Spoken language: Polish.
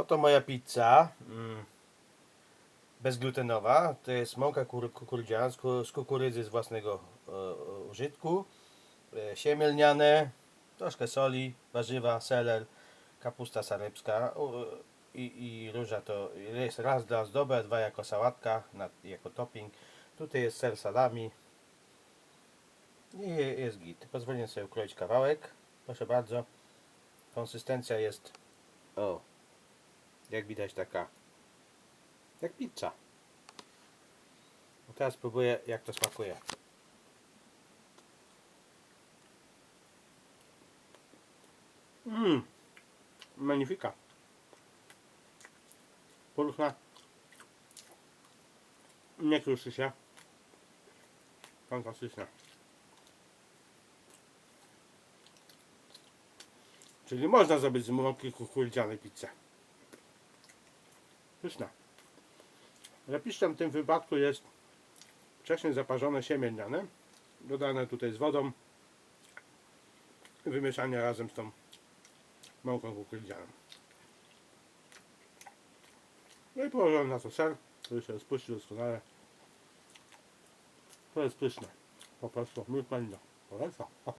Oto moja pizza. Mm. Bezglutenowa. To jest mąka kur- kukurydziana z ku- z kukurydzy z własnego e, użytku. E, siemielniane. Troszkę soli, warzywa, seler, kapusta sarybska. U, i, I róża to jest raz dla ozdoby, dwa jako sałatka, jako topping. Tutaj jest ser salami. I je- jest git. Pozwolę sobie ukroić kawałek. Proszę bardzo. Konsystencja jest o, jak widać taka jak pizza. A teraz spróbuję jak to smakuje. Mmm, magnifika. Pulchna. Nie kruszy się. Fantastyczna. Czyli można zrobić z mąki kukurydzianej pizzę. Pyszna. Lepiszczem w tym wypadku jest wcześniej zaparzone siemię lniane, dodane tutaj z wodą i wymieszanie razem z tą mąką kukurydzianą. No i położony na to ser, który się rozpuści doskonale. To jest pyszne. Po prostu milk malina. Polecam.